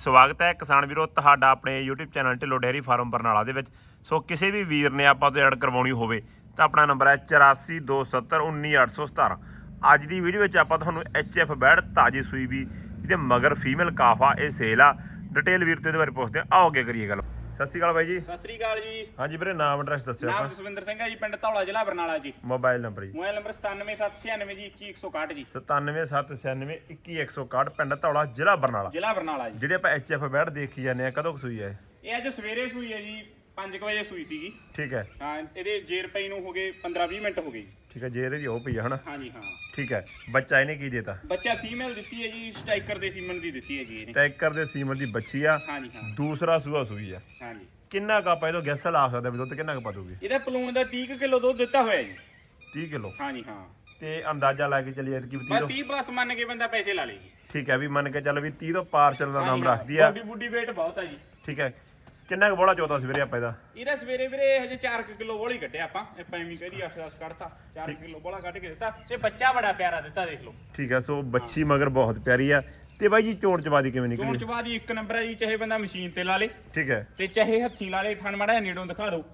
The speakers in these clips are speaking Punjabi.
ਸਵਾਗਤ ਹੈ ਕਿਸਾਨ ਵੀਰੋ, ਤੁਹਾਡਾ ਆਪਣੇ YouTube channel Dhillon dairy farm Barnala ਦੇ ਵਿੱਚ। ਸੋ ਕਿਸੇ ਵੀ ਵੀਰ ਨੇ ਆਪਾਂ ਤੋਂ ਐਡ ਕਰਵਾਉਣੀ ਹੋਵੇ, ਤਾਂ ਆਪਣਾ ਨੰਬਰ ਹੈ 8427191817 ਅੱਜ ਦੀ ਵੀਡੀਓ ਵਿੱਚ ਆਪਾਂ ਤੁਹਾਨੂੰ HF ਬੈਡ ਤਾਜੀ ਸੂਈ ਵੀ ਜਿਹਦੇ ਮਗਰ ਫੀਮੇਲ ਕਾਫਾ, ਇਹ ਸੇਲ ਆ। ਡਿਟੇਲ ਵੀਰ ਤੇ ਇਹਦੇ ਬਾਰੇ ਪੁੱਛਦੇ ਆ ਆਓ ਅੱਗੇ ਕਰੀਏ ਗੱਲ। ਸਤਿ ਸ਼੍ਰੀ ਅਕਾਲ ਬਾਈ ਜੀ। ਸਤਿ ਸ੍ਰੀ ਅਕਾਲ ਜੀ। ਹਾਂਜੀ ਵੀਰੇ ਨਾਮ ਐਡਰੈਸ ਦੱਸਿਓ ਨਾਮ ਆਪਾਂ। ਜਸਵਿੰਦਰ ਸਿੰਘ ਹੈ ਜੀ ਪਿੰਡ ਧੌਲਾ ਜ਼ਿਲ੍ਹਾ Barnala ji. Mobile number ji. Mobile number 97796 ji 21161 ਜੀ। 9779921161 ਪਿੰਡ ਧੌਲਾ ਜ਼ਿਲ੍ਹਾ ਬਰਨਾਲਾ। ਜ਼ਿਲ੍ਹਾ ਬਰਨਾਲਾ ਜੀ। ਜਿਹੜੇ ਆਪਾਂ HF ਬੈਡ ਦੇਖੀ ਜਾਂਦੇ ਆ ਕਦੋਂ ਕੁ ਸੂਈ ਹੈ? ਇਹ ਅੱਜ ਸਵੇਰੇ ਸੂਈ ਹੈ ਜੀ। 5 ਵਜੇ ਸੂਈ ਸੀਗੀ। ਠੀਕ ਹੈ। ਹਾਂ ਇਹਦੇ ਜੇਰ ਪਈ ਨੂੰ ਹੋ ਗਏ 15-20 ਮਿੰਟ ਹੋ ਗਏ। ਜੀ ਠੀਕ ਹੈ ਜੇ ਇਹਦੀ ਉਹ ਪਈ ਆ ਹਨਾ? ਹਾਂਜੀ ਹਾਂ। ਠੀਕ ਹੈ ਬੱਚਾ ਇਹਨੇ ਕੀ ਦੇਤਾ? ਬੱਚਾ ਫੀਮੇਲ ਦਿੱਤੀ ਹੈ ਜੀ ਸਟ੍ਰਾਈਕਰ ਦੇ ਸੀਮਨ ਦੀ ਦਿੱਤੀ ਹੈ ਜੀ ਇਹਨੇ। ਟੈਕਰ ਦੇ ਸੀਮਰ ਦੀ ਬੱਚੀ ਆ। ਹਾਂਜੀ ਹਾਂ। ਦੂਸਰਾ ਸੂਆ ਸੂਈ ਆ। ਹਾਂਜੀ। ਕਿੰਨਾ ਕਾ ਪਾਇਦੋ ਗੈਸ ਲਾ ਸਕਦਾ ਵੀ ਦੁੱਧ ਕਿੰਨਾ ਕੁ ਪਾ ਦੂਗੀ ਇਹਦਾ ਪਲੂਣ ਦਾ 30 ਕਿਲੋ ਦੁੱਧ ਦਿੱਤਾ ਹੋਇਆ ਜੀ। 30 ਕਿਲੋ? ਹਾਂਜੀ ਹਾਂ। ਤੇ ਅੰਦਾਜ਼ਾ ਲਾ ਕੇ ਚੱਲੀਏ ਕਿ 30 ਬਸ ਤੋਂ 30 ਪਲੱਸ ਮੰਨ ਕੇ ਬੰਦਾ ਪੈਸੇ ਲਾ ਲੇ ਜੀ। ਠੀਕ ਹੈ ਵੀ ਮੰਨ ਕੇ ਚੱਲ ਵੀ 30 ਤੋਂ ਪਾਰ ਚੱਲਣ ਦਾ ਨਾਮ ਹਾਂ, ਰੱਖਦੀ ਆ। ਬੋਡੀ ਬੁੱਡੀ weight ਬਹੁਤ ਹੈ ਜੀ। ਠੀਕ ਹੈ ਕਿੰਨਾ ਕੁ ਬੋਲਾ ਚੌਥਾ ਸਵੇਰੇ ਆਪਾਂ ਇਹਦਾ? ਇਹਦਾ ਸਵੇਰੇ ਵੀਰੇ ਹਜੇ 4 ਕਿਲੋ ਬੋਲੀ ਕੱਢਿਆ ਆਪਾਂ। ਇਹ ਪੈਮੀ ਕਰੀ 8-10 ਕੱਢਤਾ 4 ਕਿਲੋ ਬੋਲਾ ਕੱਢ ਕੇ ਦਿੱਤਾ। ਤੇ ਬੱਚਾ ਬੜਾ ਪਿਆਰਾ ਦਿੱਤਾ ਦੇਖ ਲਓ। ਠੀਕ ਹੈ ਸੋ ਬੱਚੀ ਮਗਰ ਬਹੁਤ ਪਿਆਰੀ ਆ। ਤੇ ਬਾਈ ਜੀ ਚੋਣ ਚਵਾਦੀ ਕਿਵੇਂ ਚੋਣ ਨਿਕਲੀ ਚਵਾ ਦੀ ਇੱਕ ਨੰਬਰ ਹੈ ਜੀ ਚਾਹੇ ਬੰਦਾ ਮਸ਼ੀਨ ਤੇ ਲਾ ਲੇ। ਠੀਕ ਹੈ। ਤੇ ਚਾਹੇ ਹੱਥੀਂ ਲਾ ਲੇ ਥਣ ਮਾੜਾ ਨੇੜੋਂ ਦਿਖਾ ਦਿਓ।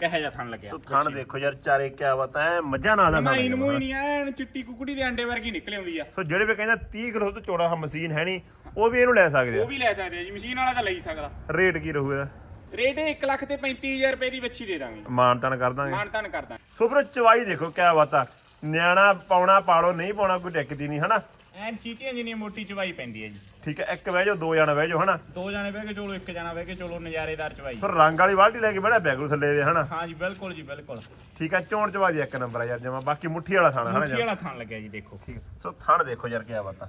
ਕਿਹੋ ਜਿਹਾ ਥਣ ਲੱਗਿਆ? ਸੋ ਥਣ ਦੇਖੋ ਯਾਰ ਚਾਰੇ ਕਿਆ ਬਤਾ ਐ ਮੱਝਾਂ ਨਾਲ ਦਾ ਥਣ ਮਾਈਨ ਲੱਗਿਆ ਮੂਈ ਨਹੀਂ ਐਨ ਚਿੱਟੀ ਕੁਕੜੀ ਦੇ ਅੰਡੇ ਵਰਗੀ ਨਿਕਲ ਆਉਂਦੀ ਆ। ਸੋ ਜਿਹੜੇ ਵੀ ਕਹਿੰਦਾ 30 ਕਿਲੋ ਤੋਂ ਚੌੜਾ ਹ ਮਸ਼ੀਨ ਹੈ ਨਹੀਂ ਉਹ ਵੀ ਇਹਨੂੰ ਲੈ ਸਕਦੇ ਉਹ ਆ ਵੀ ਲੈ ਸਕਦੇ ਆ ਜੀ ਮਸ਼ੀਨ ਵਾਲਾ ਤਾਂ ਲੈ ਹੀ ਸਕਦਾ। ਰੇਟ ਕੀ ਰਹੂਗਾ? ਰੇਟ 1 ਲੱਖ ਤੇ 35000 ਰੁਪਏ ਦੀ ਵੱਛੀ ਦੇ ਦਾਂਗੇ। ਮਾਨ ਤਾਨ ਕਰ ਦਾਂਗੇ। ਮਾਨ ਤਾਨ ਕਰਦਾ ਸੋ ਫਿਰ ਚਵਾਈ ਦੇਖੋ ਕਿਆ ਬਾਤਾਂ ਨਿਆਣਾ ਪਾਉਣਾ ਪਾਲੋ ਨਹੀਂ ਪਾਉਣਾ ਕੋਈ ਟਿਕਦੀ ਨਹੀਂ ਹਨਾ? ਐਨ ਚੀਚੀਆਂ ਜਿੰਨੀ ਮੋਟੀ ਚਵਾਈ ਪੈਂਦੀ ਹੈ ਜੀ। ਠੀਕ ਹੈ ਇੱਕ ਬਹਿ ਜਾਓ ਦੋ ਜਣਾ ਬਹਿ ਜਾਓ ਹਨਾ? ਦੋ ਜਾਣੇ ਬਹਿ ਕੇ ਚਲੋ ਇੱਕ ਜਾਣਾ ਬਹਿ ਕੇ ਚਲੋ ਨਜ਼ਾਰੇਦਾਰ ਚਵਾਈ ਫਿਰ ਰੰਗ ਵਾਲੀ ਬਾਲਟੀ ਲੈ ਕੇ ਬੜਾ ਬੈਗਰੂ ਥੱਲੇ ਦੇ ਹਨਾ? ਹਾਂ ਜੀ ਬਿਲਕੁਲ ਜੀ ਬਿਲਕੁਲ। ਠੀਕ ਹੈ ਚੋਣ ਚਵਾਦੀ ਇੱਕ ਨੰਬਰ ਆ ਯਾਰ ਜਮਾ ਬਾਕੀ ਮੁੱਠੀ ਵਾਲਾ ਥਾਣਾ ਹਨਾ ਮੁੱਠੀ। ਵਾਲਾ ਥਣ ਲੱਗਿਆ ਜੀ ਦੇਖੋ। ਠੀਕ। ਸੋ ਥਣ ਦੇਖੋ ਯਾਰ ਕਿਆ ਬਾਤਾਂ।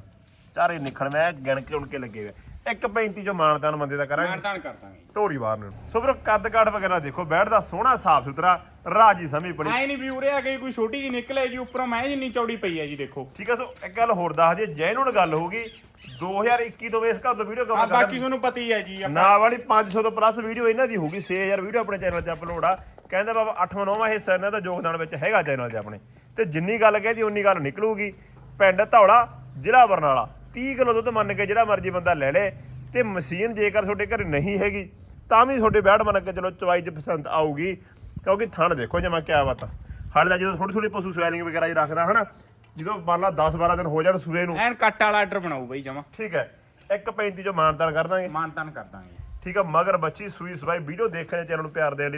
ਚਾਰੇ ਨਿਖਣ ਮੈਂ ਗਿਣ ਕੇ ਉਣ ਕੇ ਲੱਗੇ ਹੋਏ। ਇੱਕ 35 ਜੋ ਮਾਨਤਾਨ ਬੰਦੇ ਦਾ ਕਰਾਂਗੇ। ਮਾਨ ਤਾਨ ਕਰ ਦਾਂਗੇ। ਢੋਰੀ ਬਾਹਰ ਨੂੰ। ਸੋ ਫਿਰ ਕੱਦ ਕਾਠ ਵਗੈਰਾ ਦੇਖੋ ਬੈਠਦਾ ਸੋਹਣਾ ਸਾਫ਼ ਸੁਥਰਾ ਰਾਜੀ ਸਮੀ ਬੜੀ ਆਏ ਨਹੀਂ ਵੀ ਉਰੇ ਆ ਕੇ ਕੋਈ ਛੋਟੀ ਜੀ ਨਿਕਲੇ ਜੀ ਉੱਪਰੋਂ ਮੈਂ ਜਿੰਨੀ ਚੌੜੀ ਪਈ ਹੈ ਜੀ ਦੇਖੋ। ਠੀਕ ਹੈ ਸੋ ਇੱਕ ਗੱਲ ਹੋਰ ਦੱਸ ਜੇ ਜੈਨੂਨ ਗੱਲ ਹੋਊਗੀ 2021 ਤੋਂ ਇਸ ਘਰ ਤੋਂ ਵੀਡੀਓ ਆ ਕਵਰ ਬਾਕੀ ਤੁਹਾਨੂੰ ਪਤਾ ਹੀ ਹੈ ਜੀ ਨਾ ਵਾਲੀ 500 ਤੋਂ ਪਲੱਸ ਵੀਡੀਓ ਇਹਨਾਂ ਦੀ ਹੋਊਗੀ 6000 ਵੀਡੀਓ ਆਪਣੇ ਚੈਨਲ ਤੇ ਅਪਲੋਡ ਆ। ਕਹਿੰਦਾ ਬਾਬਾ 8ਵਾਂ 9ਵਾਂ ਹਿੱਸਾ ਇਹਨਾਂ ਦਾ ਯੋਗਦਾਨ ਵਿੱਚ ਹੈਗਾ ਚੈਨਲ ਤੇ ਆਪਣੇ। ਤੇ ਜਿੰਨੀ ਗੱਲ ਕਹਦੀ ਉਨੀ ਗੱਲ ਨਿਕਲੂਗੀ। ਪਿੰਡ ਧੌਲਾ ਜ਼ਿਲ੍ਹਾ ਬਰਨਾਲਾ। 30 ਕਿਲੋ ਦੁੱਧ ਮੰਨ ਕੇ ਜਿਹੜਾ ਮਰਜ਼ੀ ਬੰਦਾ ਲੈ ਲੇ ਤੇ ਮਸ਼ੀਨ ਜੇਕਰ ਤੁਹਾਡੇ ਘਰ ਨਹੀਂ ਹੈਗੀ ਤਾਂ ਵੀ ਤੁਹਾਡੇ ਬੈਠ ਮੰਨ ਕੇ ਚਲੋ ਚਵਾਈ 'ਚ ਪਸੰਦ ਆਊਗੀ। ਕਿਉਂਕਿ ਥਣ ਦੇਖੋ ਜਮਾ ਕਿਆ ਬਾਤ ਆ। ਹਾਲੇ ਦਾ ਜਦੋਂ ਥੋੜੀ ਥੋੜੀ ਪਸ਼ੂ ਸਵੈਲਿੰਗ ਵਗੈਰਾ ਜੀ ਰੱਖਦਾ ਹਨਾ ਜਦੋਂ ਮੰਨ ਲਾ 10 12 ਦਿਨ ਹੋ ਜਾਣ ਸੂਏ ਨੂੰ। ਐਨ ਕੱਟ ਵਾਲਾ ਆਰਡਰ ਬਣਾਓ ਬਈ ਜਮਾ। ਠੀਕ ਹੈ 1.35 ਜੋ ਮਾਨਤਾਨ ਕਰ ਦਾਂਗੇ। ਮਾਨ ਤਾਨ ਕਰ ਦਾਂਗੇ। ਠੀਕ ਆ ਮਗਰ ਬੱਚੀ ਸੂਈ ਸਵਾਈ ਵੀਡੀਓ ਦੇਖਣ ਦੇ ਚੈਨਲ ਨੂੰ ਪਿਆਰ ਦੇਣ ਲਈ